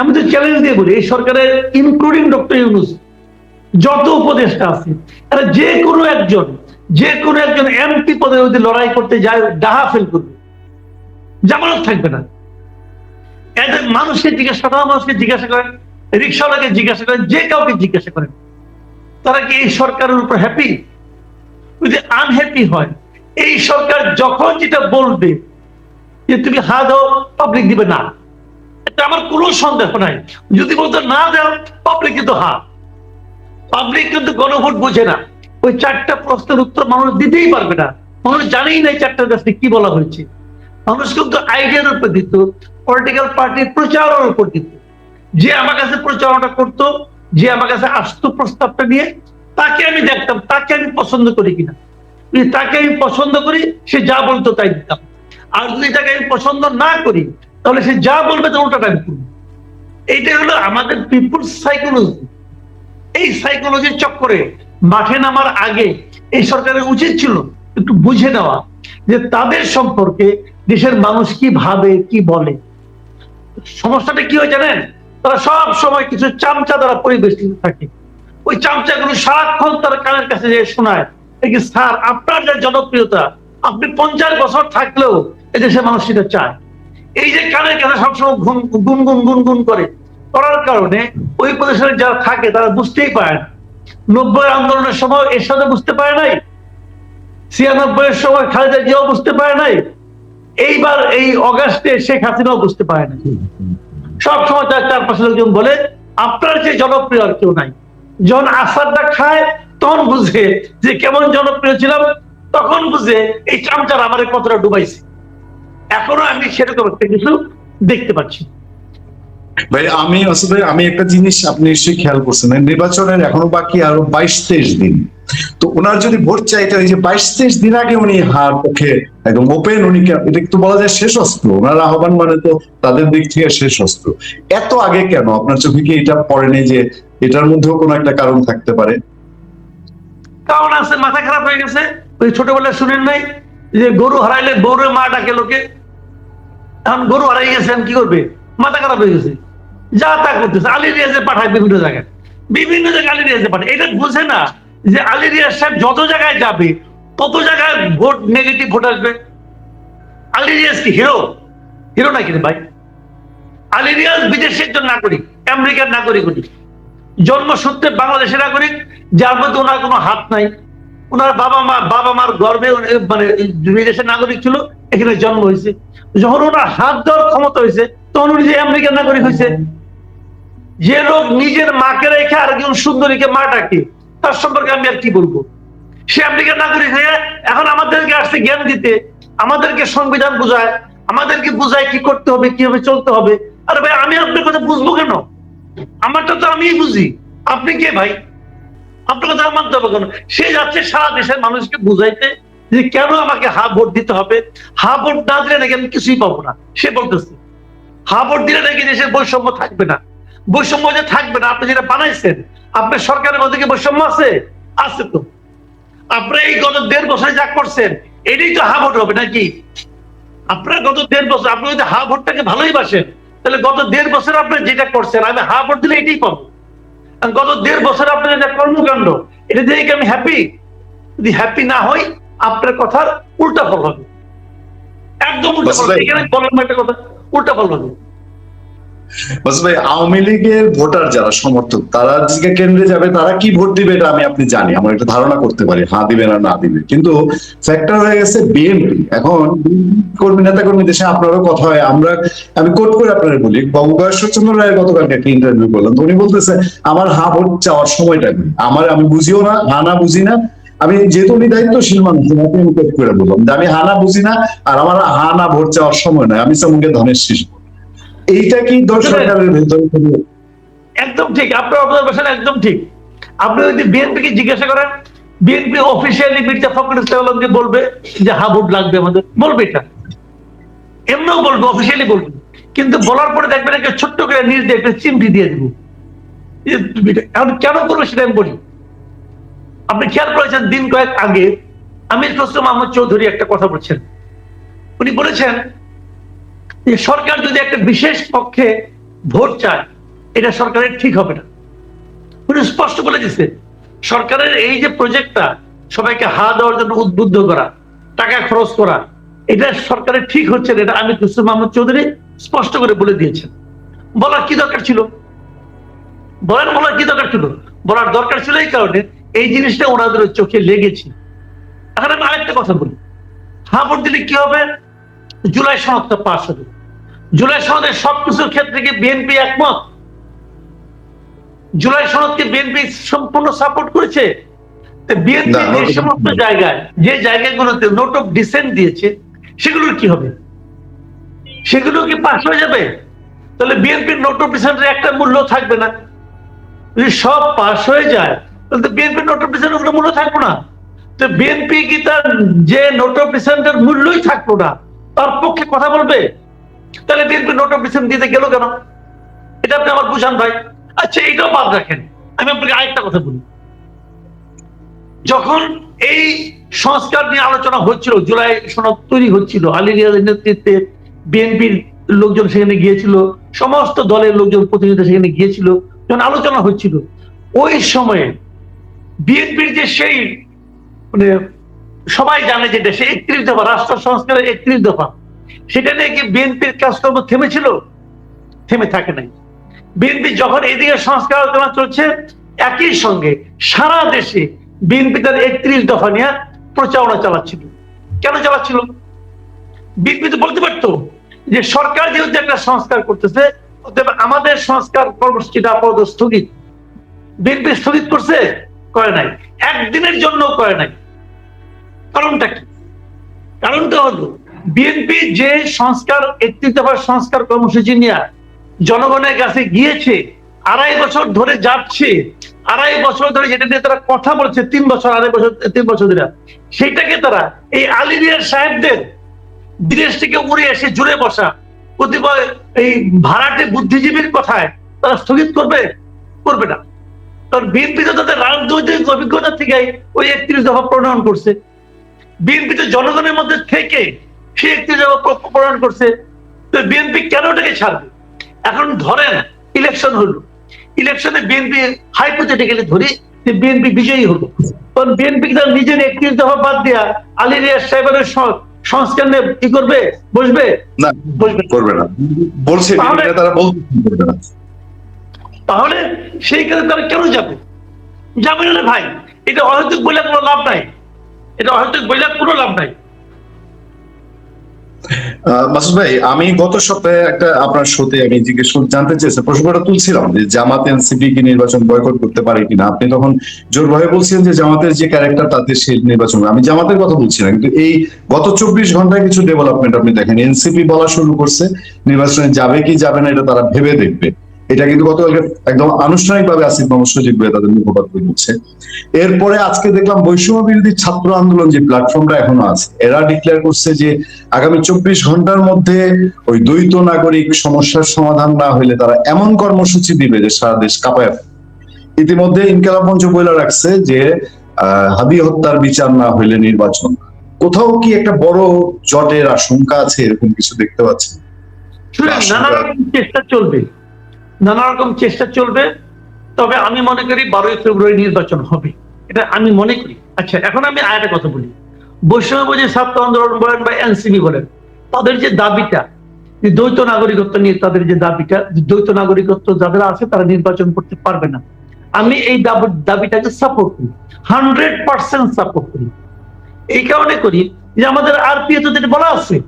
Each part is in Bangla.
আমি তো চ্যালেঞ্জ দিয়ে বলি, এই সরকারের ইনক্লুডিং ডক্টর ইউনুস, যত উপদেষ্টা আছে এরা যে কোনো একজন, যে কোনো একজন এমপি পদে যদি লড়াই করতে যায়, ডাহা ফেল করবে। জামানত থাকবে না। এদের মানুষকে জিজ্ঞাসা, সাধারণ মানুষকে জিজ্ঞাসা করেন, রিক্সাওয়ালাকে জিজ্ঞাসা করেন, যে কাউকে জিজ্ঞাসা করেন, তারা কি এই সরকারের উপর হ্যাপি যদি আনহ্যাপি হয়। এই সরকার যখন যেটা বলবে, যে তুমি হা দাও পাবলিক দিবে না। আমার কোনো সন্দেহ নাই। যদি বলতো না দাও পাবলিক কিন্তু হা। পাবলিক কিন্তু গণভোট বোঝে না। ওই চারটা প্রশ্নের উত্তর মানুষ দিতেই পারবে না। মানুষ জানেই না এই চারটা দেশে কি বলা হয়েছে। মানুষ কিন্তু আইডিয়ার উপর দিত পলিটিক্যাল পার্টির প্রচারের উপর দিত। যে আমার কাছে প্রচারণা করত, যে আমার কাছে আসতো প্রস্তাবটা নিয়ে, তাকে আমি দেখতাম, তাকে আমি পছন্দ করি কিনা। তাকে আমি পছন্দ করি, সে যা বলতো তাই দিতাম। আর যদি তাকে আমি পছন্দ না করি তাহলে সে যা বলবে তো ওটাকে আমি করব। এইটাই হলো আমাদের পিপুলস সাইকোলজি এই সাইকোলজির চক্করে মাঠে নামার আগে এই সরকারের উচিত ছিল একটু বুঝে নেওয়া যে তাদের সম্পর্কে দেশের মানুষ কি ভাবে, কি বলে। সমস্যাটা কি হয় জানেন? তারা সব সময় কিছু চামচা দ্বারা পরিবেষ্টিত থাকে। ওই চামচাগুলো সারাক্ষণ তার কানের কাছে যে শোনায়। স্যার, আপনার যে জনপ্রিয়তা, আপনি পঞ্চাশ বছর থাকলেও এদেশের মানুষ সেটা চায়। এই যে কানের কাছে সবসময় গুন গুন গুন গুন গুন করে, করার কারণে ওই প্রদেশের যারা থাকে তারা বুঝতেই পারে না। নব্বই আন্দোলনের সময় এর সাথে বুঝতে পারে নাই। ছিয়ানব্বই এর সময় খালেদা জিয়াও বুঝতে পারে নাই। এইবার এই অগাস্টে শেখ হাসিনাও বুঝতে পারে না সব সময় তার চারপাশে লোকজন বলে, আপনার যে জনপ্রিয় আর কেউ নাই। যখন আসাদটা খায়, তখন বুঝে যে কেমন জনপ্রিয় ছিলাম, তখন বুঝে এই চামচার আমার কতটা ডুবাইছে। এখনও আমি সেরকম একটা কিছু দেখতে পাচ্ছি ভাই আমি আসলে আমি একটা জিনিস আপনি নিশ্চয়ই খেয়াল করছেন। নির্বাচনের এখনও বাকি আরও বাইশ তেইশ দিন। তো ওনার যদি ভোট চাইতে হয় যে বাইশ তেইশ দিন আগে উনি হার পক্ষে একদম ওপেন উনি এটা একটু বলা যায় শেষ অস্ত্র ওনার আহ্বান মানে তো তাদের দিক থেকে শেষ অস্ত্র এত আগে কেন? আপনার চোখে কি এটা পড়েনি যে এটার মধ্যেও কোনো একটা কারণ থাকতে পারে? কারণ আছে মাথা খারাপ হয়ে গেছে। ওই ছোটবেলায় শুনেন নাই যে গরু হারাইলে গরুর মা ডাকে লোকে, এখন গরু হারাই গেছে কি করবে? মাথা খারাপ হয়ে গেছে। যা তা করতেছে, আলী রিয়াজে পাঠায় বিভিন্ন জায়গায়। বিভিন্ন জায়গায় আলী রিয়াজে পাঠায়। এটা বুঝে না যে আলী রিয়াজ সাহেব যত জায়গায় যাবে, তত জায়গায় ভোট নেগেটিভ ভোট আসবে। আলী রিয়াজ কি হিরো হিরো নাকি রে ভাই? আলী রিয়াজ বিদেশের একজন নাগরিক, আমেরিকার নাগরিক জন্মসূত্রে বাংলাদেশের নাগরিক, যার মধ্যে ওনার কোনো হাত নাই। ওনার বাবা মা বাবা মার গর্বে মানে বিদেশের নাগরিক ছিল, এখানে জন্ম হয়েছে। যখন ওনার হাত দেওয়ার ক্ষমতা হয়েছে, তখন উনি যে আমেরিকার নাগরিক হয়েছে। যে লোক নিজের মাকে রেখে আর একজন সুন্দরীকে মা ডাকে, তার সম্পর্কে আমি আর কি বলব? সে আমেরিকার নাগরিক হয়ে এখন আমাদেরকে আসছে জ্ঞান দিতে, আমাদেরকে সংবিধান বুঝায়, আমাদেরকে বুঝায় কি করতে হবে, কীভাবে চলতে হবে। আরে ভাই, আমি আপনার কথা বুঝব কেন? আমারটা তো আমিই বুঝি। আপনি কে ভাই? আপনার কথা মানতে হবে কেন সে যাচ্ছে সারা দেশের মানুষকে বুঝাইতে যে কেন আমাকে হা ভোট দিতে হবে? হা ভোট না দিলে নাকি আমি কিছুই পাবো না। সে বলতেছে। হা ভোট দিলে নাকি দেশের বৈষম্য থাকবে না। বৈষম্য যে থাকবে না, আপনি যেটা বানাইছেন, আপনার সরকারের মধ্যে কি বৈষম্য আছে? আছে তো। আপনি এই গত দেড় বছরে যা করছেন, এটাই তো হা ভোট হবে নাকি? আপনার গত দেড় বছর, আপনি যদি হা ভোটটাকে ভালোই বাসেন, তাহলে গত দেড় বছর আপনি যেটা করছেন, আমি হা ভোট দিলে এটাই পাবো। গত দেড় বছর আপনার এটা কর্মকাণ্ড এটা দিয়ে কি আমি হ্যাপি যদি হ্যাপি না হই আপনার কথার উল্টা ফল হবে। একদম উল্টা ফল। এখানে বললাম একটা কথা উল্টা ফল হবে। বাস ভাই, আওয়ামী লীগের ভোটার যারা, সমর্থক, তারা যে কেন্দ্রে যাবে, তারা কি ভোট দিবে এটা আমি আপনি জানি, আমার একটা ধারণা করতে পারি হ্যাঁ দিবে না না দিবে। কিন্তু ফ্যাক্টর হয়ে গেছে বিএনপি এখন কর্মী নেতা কর্মীদের সাথে আপনারও কথা হয়, আমরা, আমি কোট করে আপনারা বলি, বাবু ঈশ্বরচন্দ্র রায়ের গতকালকে একটা ইন্টারভিউ করলাম উনি বলতেছে, আমার হা ভোট চাওয়ার সময়টা কি আমার, আমি বুঝিও না, হা না বুঝি না। আমি যেহেতু উনি দায়িত্বশীল মানুষ আমি কোট করে বললাম যে, আমি হানা বুঝি না, আর আমার হানা ভোট চাওয়ার সময় নয়, আমি সঙ্গে ধনের শীষ এইটা কি দল সরকারের ভেতর একদম ঠিক। আপনার অবজারভেশন একদম ঠিক। আপনি যদি বিএনপি কে জিজ্ঞাসা করেন বিএনপি অফিসিয়ালি মির্জা ফখরুল ইসলাম আলমকে বলবে যে হা ভোট লাগবে আমাদের। বলবে এটা। এমনিও বলবে অফিসিয়ালি বলবে। কিন্তু বলার পরে দেখবেন একটা ছোট্ট করে নিজ দিয়ে একটা চিমটি দিয়ে দিব। এখন কেন করবে সেটা আমি বলি। আপনি খেয়াল করেছেন দিন কয়েক আগে আমির খসরু মাহমুদ চৌধুরী একটা কথা বলছেন। উনি বলেছেন সরকার যদি একটা বিশেষ পক্ষে ভোট চায়, এটা সরকারের ঠিক হবে না। উনি স্পষ্ট বলে দিছে সরকারের এই যে প্রজেক্টটা, সবাইকে হা দেওয়ার জন্য উদ্বুদ্ধ করা, টাকা খরচ করা, এটা সরকারের ঠিক হচ্ছে না, এটা আমি কুসুম মোহাম্মদ চৌধুরী স্পষ্ট করে বলে দিয়েছেন। বলার কি দরকার ছিল? বলার বলার কি দরকার ছিল? বলার দরকার ছিল এই কারণে এই জিনিসটা ওনাদের চোখে লেগেছে। এখন আমি আরেকটা কথা বলি। হা ভোট দিলে কি হবে? জুলাই সনদটা পাস হবে। জুলাই সনদের সবকিছুর ক্ষেত্রে কি বিএনপি একমত? জুলাই সনদকে বিএনপি সম্পূর্ণ সাপোর্ট করেছে? বিএনপি যে সমস্ত জায়গায় যে জায়গাগুলোতে নোট অফ ডিসেন্ট দিয়েছে সেগুলোর কি হবে? সেগুলো কি পাস হয়ে যাবে? তাহলে বিএনপির নোট অফ ডিসেন্টের একটা মূল্য থাকবে না। যদি সব পাস হয়ে যায় তাহলে তো বিএনপির নোট অফ ডিসেন্টের কোনো মূল্য থাকবে না। তো বিএনপি কি তার যে নোট অফ ডিসেন্টের মূল্যই থাকল না তার পক্ষে কথা বলবে? তাহলে বিএনপি নোট অফ দিতে গেল কেন? এটা আপনি আমার বুঝান ভাই। আচ্ছা এইটাও বাদ রাখেন। আমি আপনাকে আরেকটা কথা বলি। যখন এই সংস্কার নিয়ে আলোচনা হচ্ছিল, জুলাই সনদ তৈরি হচ্ছিল, আলী রিয়াজের নেতৃত্বে বিএনপির লোকজন সেখানে গিয়েছিল, সমস্ত দলের লোকজন প্রতিনিধি সেখানে গিয়েছিল, যখন আলোচনা হচ্ছিল, ওই সময়ে বিএনপির যে সেই মানে সবাই জানে যেটা সে একত্রিশ দফা, রাষ্ট্র সংস্কারের একত্রিশ দফা সেটা নিয়ে কি বিএনপির কাজকর্ম থেমেছিল? থেমে থাকে নাই। বিএনপি যখন এদিকে সংস্কার আলোচনা চলছে, একই সঙ্গে সারা দেশে বিএনপি তার একত্রিশ দফা নিয়ে প্রচারণা চালাচ্ছিল। কেন চালাচ্ছিল? বিএনপি তো বলতে পারতো যে সরকার যেহেতু একটা সংস্কার করতেছে আমাদের সংস্কার কর্মসূচিটা আপাতত স্থগিত। বিএনপি স্থগিত করছে? করে নাই। একদিনের জন্য করে নাই। কারণটা কি? কারণটা হলো বিএনপি যে সংস্কার, একত্রিশ দফার সংস্কার কর্মসূচি নিয়ে জনগণের কাছে গিয়েছে, আড়াই বছর ধরে যাচ্ছে, আড়াই বছর ধরে যেটা নিয়ে তারা কথা বলছে, তিন বছর, আড়াই বছর, তিন বছর ধরে, সেটাকে তারা, এই আলিরিয়ার সাহেবদের বিদেশ থেকে উড়ে এসে জুড়ে বসা, কতিপয় এই ভাড়াটে বুদ্ধিজীবীর কথায় তারা স্থগিত করবে করবে না। কারণ বিএনপি তো তাদের রাজনৈতিক অভিজ্ঞতা থেকে ওই একত্রিশ দফা প্রণয়ন করছে। বিএনপি তো জনগণের মধ্যে থেকে সে দফা প্র- প্রণয়ন করছে তো বিএনপি কেন ওটাকে ছাড়বে? এখন ধরেন ইলেকশন হলো। ইলেকশনে বিএনপি হাইপোথেটিক্যালি ধরি যে বিএনপি বিজয়ী হলো কারণ বিএনপি তার নিজের একত্রিশ দফা বাদ দিয়া আলী রিয়াজ সাহেবের সংস্কার নিয়ে কি করবে? বসবে? না করবে না। বলছে তাহলে- তারা না। তাহলে সেই ক্ষেত্রে তারা কেন যাবে? যাবে না ভাই। এটা অহেতুক বলে কোনো লাভ নাই। এটা অহেতুক বলে কোনো লাভ নাই। মাসুদ ভাই, আমি গত সপ্তাহে একটা আপনার শোতে আমি জিজ্ঞেস জানতে চেয়েছি, প্রশ্নটা তুলছিলাম যে জামাত এনসিপি কি নির্বাচন বয়কট করতে পারে কিনা? আপনি তখন জোরভাবে বলছিলেন যে জামাতের যে ক্যারেক্টার তাতে সেই নির্বাচন আমি জামাতের কথা বলছি না কিন্তু এই গত চব্বিশ ঘন্টায় কিছু ডেভেলপমেন্ট আপনি দেখেন, এনসিপি বলা শুরু করছে, নির্বাচনে যাবে কি যাবে না, এটা তারা ভেবে দেখবে। এটা কিন্তু গতকালকে একদম আনুষ্ঠানিকভাবে আসিফ মোহাম্মদ সজিব ভাই তাদের মুখপাত্র বলছে এরপরে আজকে দেখলাম বৈষম্য বিরোধী ছাত্র আন্দোলন যে প্ল্যাটফর্মটা এখনও আছে, এরা ডিক্লেয়ার করছে যে আগামী চব্বিশ ঘণ্টার মধ্যে ওই দ্বৈত নাগরিক সমস্যার সমাধান না হইলে তারা এমন কর্মসূচি দিবে যে সারা দেশ কাঁপায় ইতিমধ্যে ইনকালাব মঞ্চ বইলা রাখছে যে হাদি হত্যার বিচার না হইলে নির্বাচন। কোথাও কি একটা বড় জটের আশঙ্কা আছে এরকম কিছু দেখতে পাচ্ছি? চেষ্টা চলবে। নানা রকম চেষ্টা চলবে, তবে আমি মনে করি বারোই ফেব্রুয়ারি নির্বাচন হবে। এটা আমি মনে করি। আচ্ছা এখন আমি আরেকটা কথা বলি। বৈষম্যবাদী ছাত্র আন্দোলন বলেন বা এনসিবি বলেন, তাদের যে দাবিটা, যে দ্বৈত নাগরিকত্ব নিয়ে তাদের যে দাবিটা দ্বৈত নাগরিকত্ব যাদের আছে তারা নির্বাচন করতে পারবে না। আমি এই দাবি- দাবিটাকে সাপোর্ট করি। হান্ড্রেড পার্সেন্ট সাপোর্ট করি। এই কারণে করি যে আমাদের আরপিএ তো যেটা বলা আছে,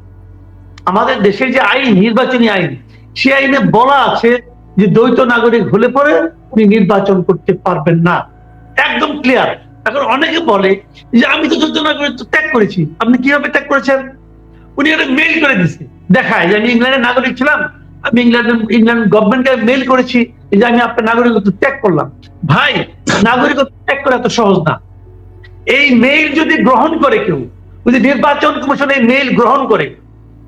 আমাদের দেশের যে আইন, নির্বাচনী আইন সে আইনে বলা আছে যে দ্বৈত নাগরিক হলে পরে উনি নির্বাচন করতে পারবেন না। একদম ক্লিয়ার এখন অনেকে বলে যে আমি তো দ্বৈত নাগরিকত্ব ত্যাগ করেছি। আপনি কীভাবে ত্যাগ করেছেন? উনি একটা মেইল করে দিচ্ছে দেখায় যে আমি ইংল্যান্ডের নাগরিক ছিলাম। আমি ইংল্যান্ড ইংল্যান্ড গভর্নমেন্টকে মেইল করেছি যে আমি আপনার নাগরিকত্ব ত্যাগ করলাম। ভাই, নাগরিকত্ব ত্যাগ করা এত সহজ না। এই মেইল যদি গ্রহণ করে কেউ, যদি নির্বাচন কমিশন এই মেইল গ্রহণ করে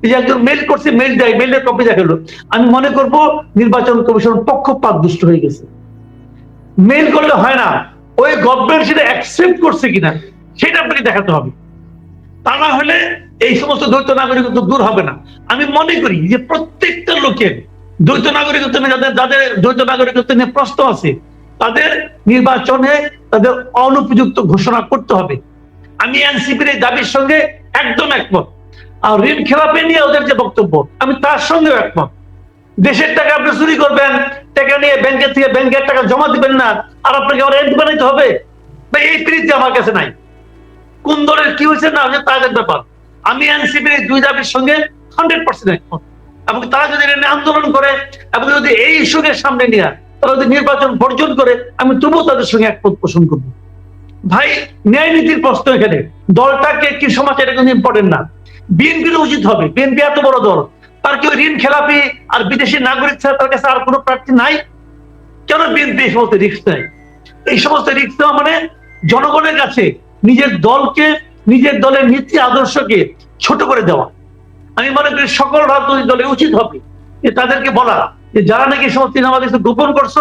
যে একজন মেইল করছে মেইল দেয় মেইলের কপি আমি মনে করব নির্বাচন কমিশন পক্ষপাত দুষ্ট হয়ে গেছে। মেইল করলে হয় না, ওই গভর্নমেন্ট সেটা অ্যাকসেপ্ট করছে কিনা, সেটা আপনাকে দেখাতে হবে। তা না হলে এই সমস্ত দ্বৈত নাগরিকত্ব দূর হবে না। আমি মনে করি যে প্রত্যেকটা লোকের দ্বৈত নাগরিকত্ব নিয়ে যাদের যাদের দ্বৈত নাগরিকত্ব নিয়ে প্রশ্ন আছে, তাদের নির্বাচনে তাদের অনুপযুক্ত ঘোষণা করতে হবে। আমি এনসিপির এই দাবির সঙ্গে একদম একমত। আর ঋণ খেলাপে নিয়ে ওদের যে বক্তব্য, আমি তার সঙ্গেও একমত। দেশের টাকা আপনি চুরি করবেন, টাকা নিয়ে ব্যাংকের থেকে ব্যাংকের টাকা জমা দিবেন না, আর আপনাকে আবার এন্ট বানাইতে হবে? এই প্রীতি আমার কাছে নাই। কোন দলের কি হয়েছে না হয়েছে তাদের ব্যাপার আমি এনসিপির দুই দাবির সঙ্গে হান্ড্রেড পার্সেন্ট একমত। এবং তারা যদি এটা আন্দোলন করে, এবং যদি এই ইস্যুকে সামনে নিয়ে তারা যদি নির্বাচন বর্জন করে, আমি তবুও তাদের সঙ্গে একমত পোষণ করব। ভাই, ন্যায় নীতির প্রশ্ন এখানে। দলটাকে কি সমাজ এটা কিন্তু ইম্পর্টেন্ট না। বিএনপির উচিত হবে। বিএনপি এত বড় দল, তার কি ওই ঋণ, খেলাপি আর বিদেশি নাগরিক ছাড়া তার কাছে আর কোনো প্রার্থী নাই? কেন বিএনপি এই সমস্ত রিস্ক নেয়? এই সমস্ত রিস্ক নেওয়া মানে জনগণের কাছে নিজের দলকে, নিজের দলের নীতি, আদর্শকে ছোট করে দেওয়া। আমি মনে করি সকল রাজনৈতিক দলে উচিত হবে। যে তাদেরকে বলা যে যারা নাকি সমস্ত আমাদের গোপন করছ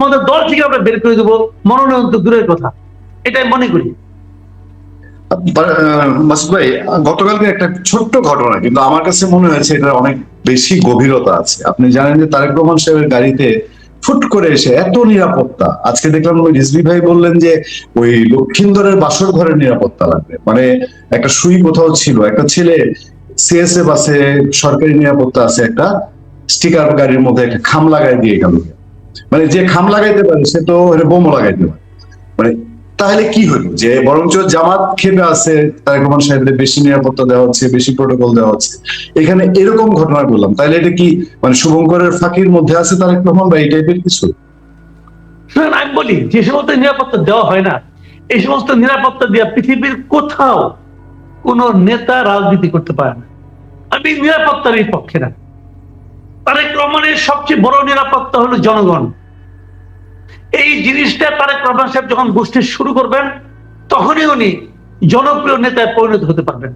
আমাদের দল থেকে আমরা বের করে দেবো। মনোনয়ন তো দূরের কথা। এটাই মনে করি। মাসুদ ভাই, গতকালকে একটা ছোট্ট ঘটনা, কিন্তু আমার কাছে মনে হয়েছে এটা অনেক বেশি গভীরতা আছে। আপনি জানেন যে তারেক রহমান সাহেবের গাড়িতে ফুট করে এসে এত নিরাপত্তা, আজকে দেখলাম ওই ভাই বললেন যে ওই লক্ষিন্দরের বাসর ঘরের নিরাপত্তা লাগবে। মানে একটা সুই কোথাও ছিল, একটা ছেলে সিএসএফ বাসে সরকারি নিরাপত্তা আছে, একটা স্টিকার গাড়ির মধ্যে একটা খাম লাগাই দিয়ে গেল। মানে যে খাম লাগাইতে পারে, সে তো বোমও লাগাইতে পারে। মানে তাহলে কি হলো? যে বরঞ্চ জামাত খেপে আছে, তারেক রহমান সাহেবের বেশি নিরাপত্তা দেওয়া হচ্ছে, বেশি প্রোটোকল দেওয়া হচ্ছে। এখানে এরকম ঘটনা বললাম তাহলে এটা কি মানে শুভঙ্করের ফাঁকির মধ্যে আছে তারেক রহমান বা এই টাইপের কিছু? আমি বলি, যে সমস্ত নিরাপত্তা দেওয়া হয় না, এই সমস্ত নিরাপত্তা দেওয়া পৃথিবীর কোথাও কোন নেতা রাজনীতি করতে পারে না। আমি নিরাপত্তার এই পক্ষে না। তারেক রহমানের সবচেয়ে বড় নিরাপত্তা হলো জনগণ। এই জিনিসটা তারেক রহমান সাহেব যখন গোষ্ঠী শুরু করবেন, তখনই উনি জনপ্রিয় নেতায় পরিণত হতে পারবেন।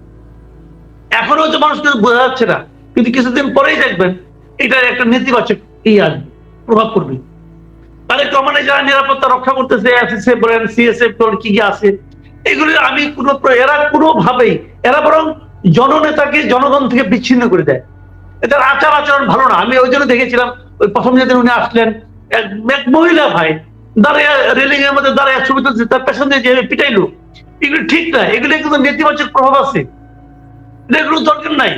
এখনও যে মানুষ কিন্তু বোঝা যাচ্ছে না, কিন্তু কিছুদিন পরেই দেখবেন এটার একটা নেতিবাচক এই আসবে, প্রভাব পড়বে। তারেক রহমানের যারা নিরাপত্তা রক্ষা করতেছে, এসএসএফ বলেন, সিএসএফ বলেন, কি কি আছে, এগুলি আমি কোনো এরা কোনোভাবেই, এরা বরং জননেতাকে, জনগণ থেকে বিচ্ছিন্ন করে দেয়। এদের আচার আচরণ ভালো না, আমি ওই জন্য দেখেছিলাম, ওই প্রথম যেদিন উনি আসলেন এক মহিলা ভাই দাঁড়িয়ে রেলিং এর মধ্যে দাঁড়িয়ে ছবি তুলছে, তার যে পিটাইলো, এগুলো ঠিক না, এগুলো কিন্তু নেতিবাচক প্রভাব আছে। এগুলো দরকার নাই।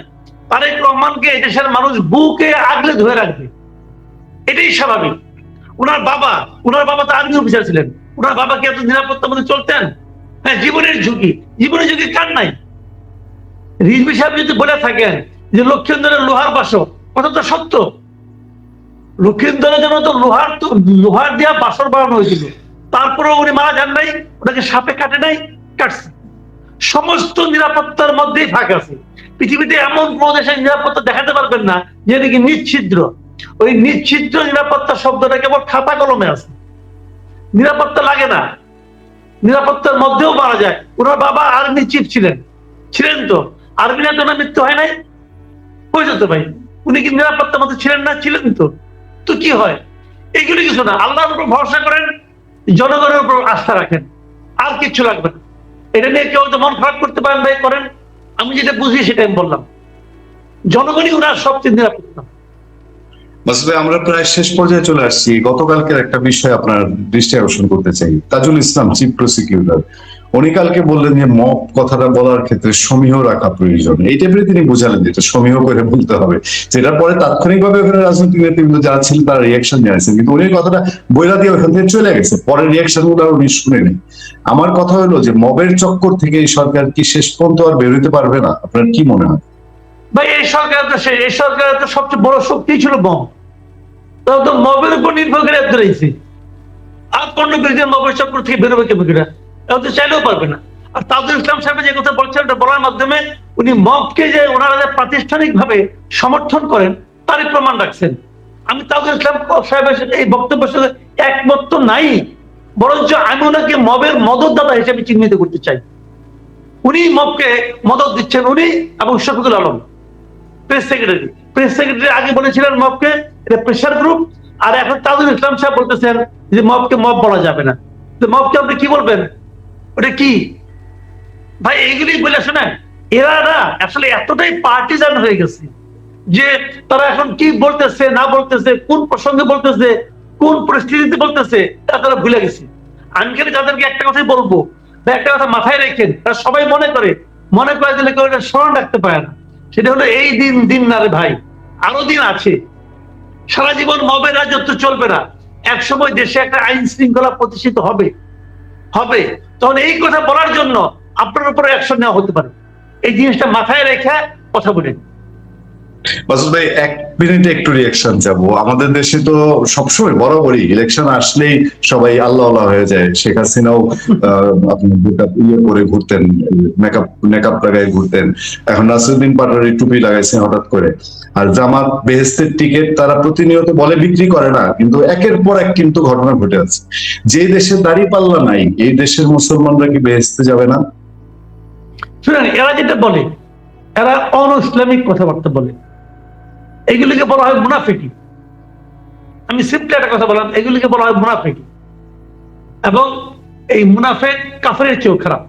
তারেক রহমানকে দেশের মানুষ বুকে আগলে ধরে রাখবে। এটাই স্বাভাবিক। উনার বাবা উনার বাবা তো আর্মি অফিসার ছিলেন। উনার বাবা কি এত নিরাপত্তার মধ্যে চলতেন? হ্যাঁ জীবনের ঝুঁকি। জীবনের ঝুঁকি কার নাই? রিজবি সাহেব যদি বলে থাকেন যে লক্ষ্মীন্দরের লোহার বাসক কথা তো সত্য। লক্ষ্মীন্দরের জন্য তো লোহার লোহার দিয়া বাসর বানানো হয়েছিল। তারপরেও উনি মারা যান নাই, ওটাকে সাপে কাটে নাই, কাটছে। সমস্ত নিরাপত্তার মধ্যেই ফাঁক আছে। পৃথিবীতে এমন কোন দেশের নিরাপত্তা দেখাতে পারবেন না যেদিকে নিচ্ছিদ্র। ওই নিচ্ছিদ্র নিরাপত্তা শব্দটা কেবল খাতা কলমে আছে। নিরাপত্তা লাগে না। নিরাপত্তার মধ্যেও মারা যায়। ওনার বাবা আর্মি চিফ ছিলেন। ছিলেন তো। আর্মি না তো মৃত্যু হয় নাই? হয়ে যেত ভাই? উনি কি নিরাপত্তার মধ্যে ছিলেন না? ছিলেন তো। তো কি হয়? এগুলি কিছু না। আল্লাহর উপর ভরসা করেন, জনগণের উপর আস্থা রাখেন। আর কিচ্ছু লাগবে না। এটা নিয়ে কেউ মন খারাপ করতে পারেন ভাই করেন। আমি যেটা বুঝি সেটা আমি বললাম। জনগণই ওনার সবচেয়ে নিরাপত্তা। মাসুদ আমরা প্রায় শেষ পর্যায়ে চলে আসছি। গতকালকের একটা বিষয় আপনার দৃষ্টি আকর্ষণ করতে চাই। তাজুল ইসলাম চিফ প্রসিকিউটর উনি কালকে বললেন যে মপ কথাটা বলার ক্ষেত্রে সমীহ রাখা প্রয়োজন। এই টাইপের তিনি বুঝালেন যেটা সমীহ করে বলতে হবে। যেটার পরে তাৎক্ষণিকভাবে ওখানে রাজনৈতিক নেতৃবৃন্দ যারা ছিলেন তারা রিয়াকশন জানিয়েছেন। কিন্তু উনি কথাটা বইলা দিয়ে ওখান থেকে চলে গেছে। পরের রিয়াকশনগুলো উনি শুনেনি। আমার কথা হলো যে মবের চক্কর থেকে এই সরকার কি শেষ পর্যন্ত আর বেরোতে পারবে না? আপনার কি মনে হয়? ভাই, এই সরকার তো এই সরকারের তো সবচেয়ে বড় শক্তি ছিল মব। তো মবের উপর নির্ভর করে এত রয়েছে আর বিরোধী মবের চক্র থেকে বেরোবে কেমন করে এরা তো চাইলেও পারবে না। আর তাজুল ইসলাম সাহেব যে কথা বলছেন, ওটা বলার মাধ্যমে উনি মবকে যে ওনারা যে প্রাতিষ্ঠানিক ভাবে সমর্থন করেন, তারই প্রমাণ রাখছেন। আমি তাজুল ইসলাম সাহেবের সাথে এই বক্তব্যের সাথে একমত তো নাই, বরঞ্চ আমি ওনাকে মবের মদতদাতা হিসেবে চিহ্নিত করতে চাই। উনি মবকে মদত দিচ্ছেন উনি এবং Shafiqul Alam press secretary press secretary আগে বলেছিলেন মবকে এটা প্রেশার গ্রুপ আর এখন তাজুল ইসলাম সাহেব বলতেছেন যে মবকে মব বলা যাবে না। মবকে আপনি কি বলবেন? ওটা কি? ভাই এইগুলি বলে শোনেন, এরা না আসলে এতটাই পার্টিজান হয়ে গেছে যে তারা এখন কি বলতেছে, না বলতেছে, কোন প্রসঙ্গে বলতেছে, কোন পরিস্থিতিতে বলতেছে, তা তারা ভুলে গেছে। আমি খালি তাদেরকে একটা কথাই বলব বা একটা কথা মাথায় রেখেন, তারা সবাই মনে করে মনে করে দিলে কেউ এটা স্মরণ রাখতে পারে না। সেটা হলো, এই দিন দিন না রে ভাই, আরও দিন আছে। সারা জীবন মবের রাজত্ব চলবে না। এক সময় দেশে একটা আইন শৃঙ্খলা প্রতিষ্ঠিত হবে। হবে, তখন এই কথা বলার জন্য আপনার উপরে অ্যাকশন নেওয়া হতে পারে। এই জিনিসটা মাথায় রেখে কথা মাসুদ ভাই, এক মিনিটে একটু রিয়াকশন যাব আমাদের দেশে তো সবসময় বরাবরই ইলেকশন আসলেই সবাই আল্লাহ আল্লাহ হয়ে যায়। শেখ হাসিনাও ইয়ে করে ঘুরতেন মেকআপ মেকআপ লাগায় ঘুরতেন। এখন নাসিরুদ্দিন পাটোয়ারি টুপি লাগাইছেন হঠাৎ করে। আর জামাত বেহেস্তের টিকিট তারা প্রতিনিয়ত বলে বিক্রি করে না, কিন্তু একের পর এক কিন্তু ঘটনা ঘটে আছে। যে দেশে দাড়ি পাল্লা নাই, এই দেশের মুসলমানরা কি বেহেস্তে যাবে না? শুনেন, এরা যেটা বলে, এরা অন ইসলামিক কথাবার্তা বলে। এগুলিকে বলা হয় মুনাফিকি। আমি সিম্পলি একটা কথা বললাম, এগুলিকে বলা হয় মুনাফিকি। এবং এই মুনাফেক কাফের চেয়েও খারাপ।